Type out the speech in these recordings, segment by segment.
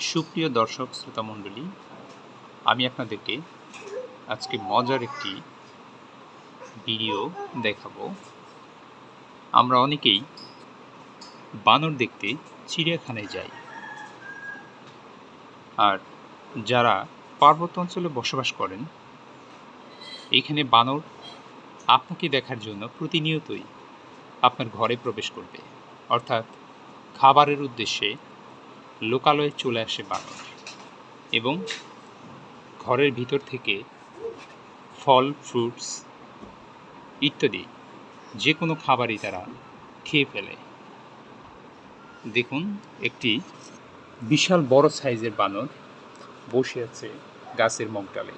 সুপ্রিয় দর্শক শ্রোতা মণ্ডলী আমি আপনাদেরকে আজকে মজার একটি ভিডিও দেখাবো। আমরা অনেকেই বানর দেখতে চিড়িয়াখানায় যাই। আর যারা পার্বত্য অঞ্চলে বসবাস করেন এইখানে বানর আপনাকে দেখার জন্য প্রতিনিয়তই আপনার ঘরে প্রবেশ করবে। অর্থাৎ খাবারের উদ্দেশ্যে লোকালয়ে চলে আসে বানর এবং ঘরের ভিতর থেকে ফল ফ্রুটস ইত্যাদি যে কোনো খাবারই তারা খেয়ে ফেলে। দেখুন, একটি বিশাল বড় সাইজের বানর বসে আছে গাছের মগডালে।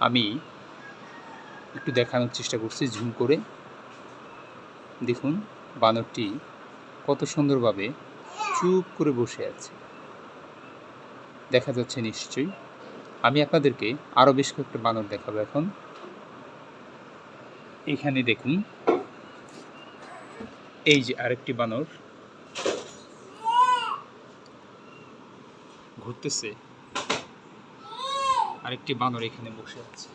আমি একটু দেখানোর চেষ্টা করছি ঝুম করে। দেখুন, বানরটি কত সুন্দরভাবে চুপ করে বসে আছে। দেখা যাচ্ছে নিশ্চয়ই। আমি আপনাদেরকে আরও বেশ কয়েকটা বানর দেখাবো এখন। এখানে দেখুন। এই যে আরেকটি বানর। ঘুরতেছে। আরেকটি বানর এখানে বসে আছে।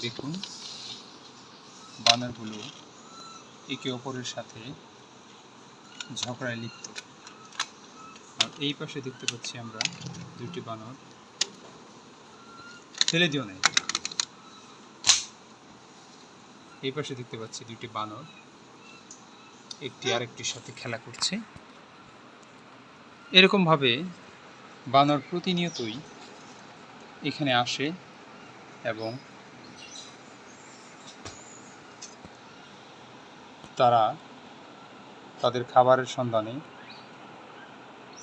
দেখুন। বানরগুলো একে অপরের সাথে ঝগড়ায় লিপ্ত। আর এই পাশে দেখতে পাচ্ছি আমরা দুটি বানর। ফেলে দিও নাই। এই পাশে দেখতে পাচ্ছি দুটি বানর। একটি আরেকটির সাথে খেলা করছে। এরকমভাবে বানর প্রতিনিয়তই এখানে আসে এবং তারা তাদের খাবারের সন্ধানে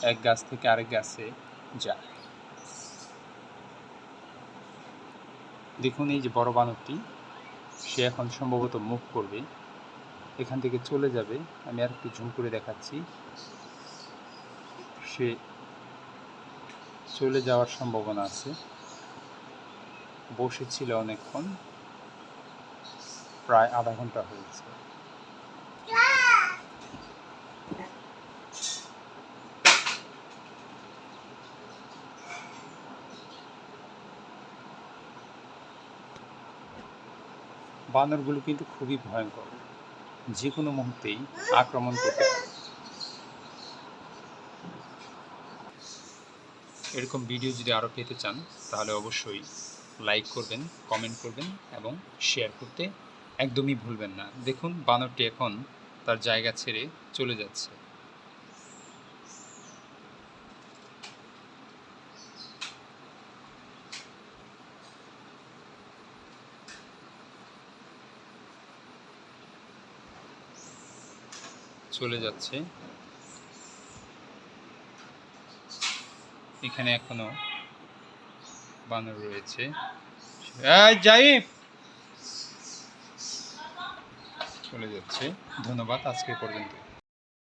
এক গাছ থেকে আরেক গাছে যায়। দেখুন এই যে বড় বানরটি, সে এখন সম্ভবত মুখ করবে। এখান থেকে চলে যাবে। আমি আর একটু ঝুম করে দেখাচ্ছি। সে চলে যাওয়ার সম্ভাবনা আছে। বসেছিল অনেকক্ষণ, প্রায় আধা ঘণ্টা হয়েছে। বানরগুলো কিন্তু খুবই ভয়ঙ্কর। যে কোনো মুহূর্তেই আক্রমণ করতে পারে। এরকম ভিডিও যদি আরও পেতে চান, তাহলে অবশ্যই লাইক করবেন কমেন্ট করবেন এবং শেয়ার করতে একদমই ভুলবেন না। দেখুন, বানরটি এখন তার জায়গা ছেড়ে চলে যাচ্ছে। চলে যাচ্ছে। এখানে এখনও বানর রয়েছে। যাই চলে যাচ্ছে। ধন্যবাদ আজকে পর্যন্ত